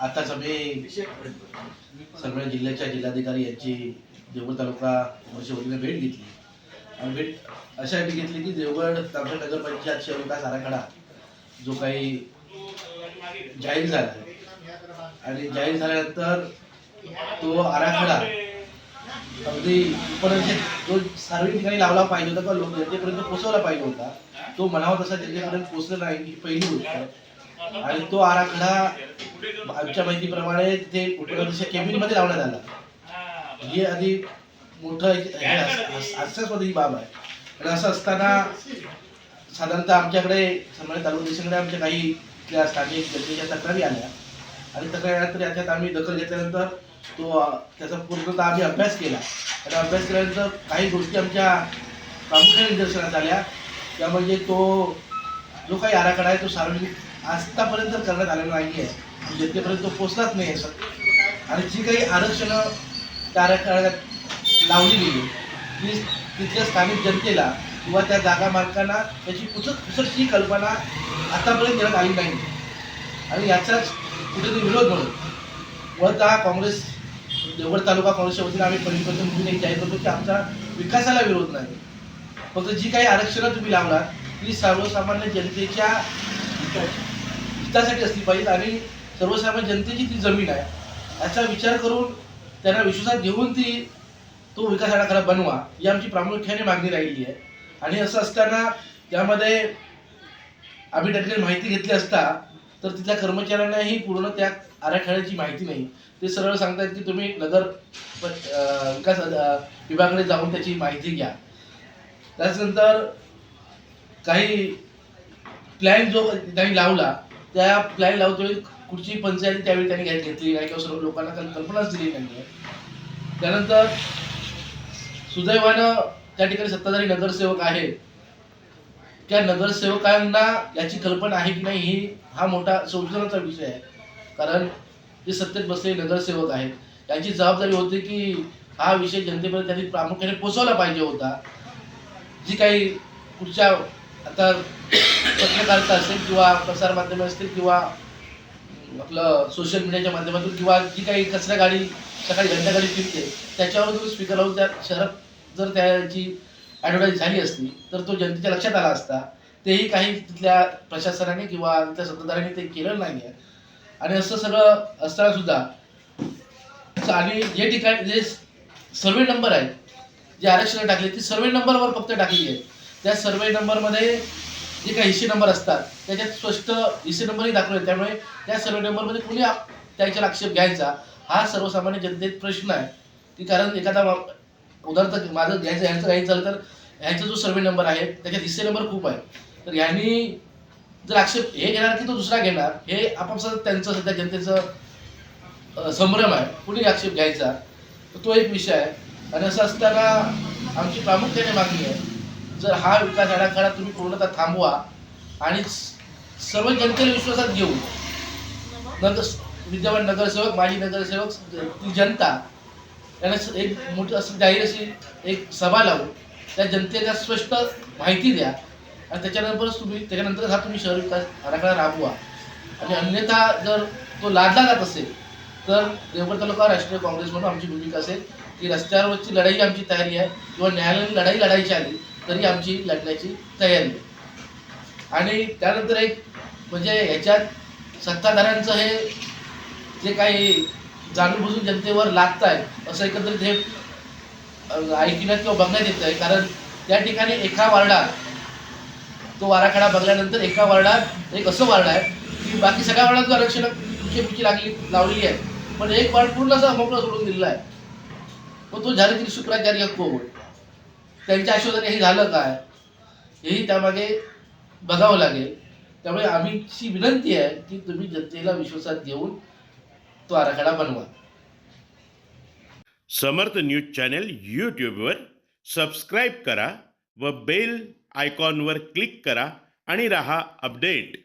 आताच आम्ही सगळ्या जिल्ह्याच्या जिल्हाधिकारी यांची देवगड तालुका वर्षभरीने भेट घेतली. आणि भेट अशासाठी घेतली की देवगड तालुका नगरपंचायत शहर विकास आराखडा जो काही जाहीर झाला. आणि जाहीर झाल्यानंतर तो आराखडा अगदी उपनगराच्या जो सार्वजनिक ठिकाणी लावला पाहिजे होता किंवा लोक जनतेपर्यंत पोचवला पाहिजे होता तो म्हणावा तसा जनतेपर्यंत पोचला नाही ही पहिली गोष्ट. आणि तो आराखडा आमच्या माहितीप्रमाणे ते उपनगराच्या केबिनमध्ये लावण्यात आला. ही. आधी मोठं एक- हे हास- हास- हास्यास्पद ही बाब आहे. आणि असं असताना साधारणतः आमच्याकडे संबंधित तालुक्याकडे आमच्या काही इथल्या स्थानिक जनतेच्या तक्रारी आल्या. आणि तक्रारी याच्यात आम्ही दखल घेतल्यानंतर तो त्याचा पूर्णतः आम्ही अभ्यास केला. आणि अभ्यास केल्यानंतर काही गोष्टी आमच्या प्रामुख्याने निदर्शनास आल्या. त्या म्हणजे तो जो काही आराखडा आहे तो सार्वजनिक आतापर्यंत करण्यात आलेला नाही आहे जनतेपर्यंत पोचलाच नाही आहे आणि जी काही आरक्षणं कार्यकाळात लावली गेली ती तिथल्या स्थानिक जनतेला किंवा त्या जागा मालकांना त्याची पुसट पुसटची कल्पना आतापर्यंत देण्यात आली नाही. आणि याचाच कुठेतरी विरोध म्हणून मुळतः काँग्रेस देवगड तालुका काँग्रेसच्या वतीने आम्ही परिवर्तन म्हणून एक जाहीर करतो की आमचा विकासाला विरोध नाही. फक्त जी काही आरक्षणं तुम्ही लावलात ती सर्वसामान्य जनतेच्या हितासाठी असली पाहिजेत आणि सर्वसामान्य जनतेची ती जमीन आहे. याचा विचार करून त्यांना विश्वासात घेऊन ती तो विकास आराखडा बनवा ही आमची प्रामुख्याने मागणी राहिली आहे. आणि असं असताना त्यामध्ये आम्ही त्यातली माहिती घेतली असता तर तिथल्या कर्मचाऱ्यांनाही पूर्ण त्या आराखड्याची माहिती नाही. ते सरळ सांगतात की तुम्ही नगर प- विकास विभागाकडे जाऊन त्याची माहिती घ्या. त्याच्यानंतर काही प्लॅन जो त्यांनी लावला त्या प्लॅन लावतोय कुठची पंचायत त्यावेळी त्यांनी घ्या- घेतली. नाही किंवा सर्व लोकांना कल- कल्पनाच दिली नाही त्यानंतर सुदैवानं त्या ठिकाणी सत्ताधारी नगरसेवक आहेत त्या नगरसेवकांना याची कल्पना आहे की नाही ही हा मोठा संशोधनाचा विषय आहे. कारण जे सत्तेत बसलेले नगरसेवक आहेत याची जबाबदारी होती की हा विषय जनतेपर्यंत त्यांनी प्रामुख्याने पोचवला पाहिजे होता. जी काही पुढच्या आता पत्रकारिता असेल किंवा प्रसारमाध्यमे असतील किंवा आपलं सोशल मीडियाच्या माध्यमातून किंवा जी काही कचरा गाडी सकाळी घंटागाडी फिरते त्याच्यावर तुम्ही स्पीकर लावून त्या शहरात जर त्याची ॲडव्हर्टाईज झाली असती तर तो जनतेच्या लक्षात आला असता. तेही काही तिथल्या प्रशासनाने किंवा तिथल्या सत्ताधाऱ्यांनी ते केलं नाही आहे आणि असं सगळं असताना सुद्धा आणि जे ठिकाणी जे सर्वे नंबर आहेत जे आरक्षण टाकले ती सर्वे नंबरवर फक्त टाकली आहे त्या सर्वे नंबरमध्ये जे काही हिस्से नंबर असतात त्याच्यात स्पष्ट हिस्से नंबरही दाखवले त्यामुळे त्या सर्वे नंबरमध्ये कुणी त्याच्यावर आक्षेप घ्यायचा हा सर्वसामान्य जनतेत प्रश्न आहे. की कारण एखादा मा- उदाहरणार्थ माझं घ्यायचं ह्यांचं घ्यायचं झालं तर ह्यांचा जो सर्वे नंबर आहे त्याच्यात हिस्से नंबर खूप आहे. तर ह्यांनी जर आक्षेप हे घेणार की तो दुसरा घेणार हे आपापसात त्यांचं सध्या जनतेचं संभ्रम आहे. कुणी आक्षेप घ्यायचा? तर तो एक विषय आहे. आणि असं असताना आमची प्रामुख्याने मागणी आहे जर हा विकास आराखडा तुम्ही पूर्णतः थांबवा. आणि स- सर्व जनतेला विश्वासात घेऊन नगर विद्यमान नगरसेवक माजी नगरसेवक ती जनता त्यांना एक मोठी असं जाहीर अशी एक सभा लावून त्या जनतेला स्पष्ट माहिती द्या. आणि त्याच्यानंतरच तुम्ही त्याच्यानंतरच हा तुम्ही शहर विकास आराखडा राबवा. आणि अन्यथा जर तो लादला जात असेल तर देवगड तालुका राष्ट्रीय काँग्रेस म्हणून आमची भूमिका असेल की रस्त्यावरची लढाई आमची तयारी आहे किंवा न्यायालयीन लढाई लढायची आली तरी आमची लढण्याची तयारी आणि त्यानंतर एक म्हणजे ह्याच्यात सत्ताधाऱ्यांचं हे जे काही जाणून बुजून जनतेवर लागत आहे असं एकत्रित हे ऐकण्यात किंवा बघण्यात येत आहे. कारण त्या ठिकाणी एका वार्डात तो वाराखडा बघल्यानंतर एका वार्डात एक असं वार्ड आहे की बाकी सगळ्या वार्डात आरक्षण पुढची लागली लावलेली आहे. पण एक वार्ड पूर्ण असा मोकळा सोडून दिलेला आहे. मग तो झालं की शुक्राचार्य कोण? त्यांच्या आशोधाने हे झालं काय हेही त्यामागे बघावं लागेल. त्यामुळे आम्हीची विनंती आहे की तुम्ही जनतेला विश्वासात घेऊन तो आराखडा बनवा. समर्थ न्यूज चॅनल यूट्यूबवर सबस्क्राईब करा व बेल आयकॉनवर क्लिक करा आणि रहा अपडेट.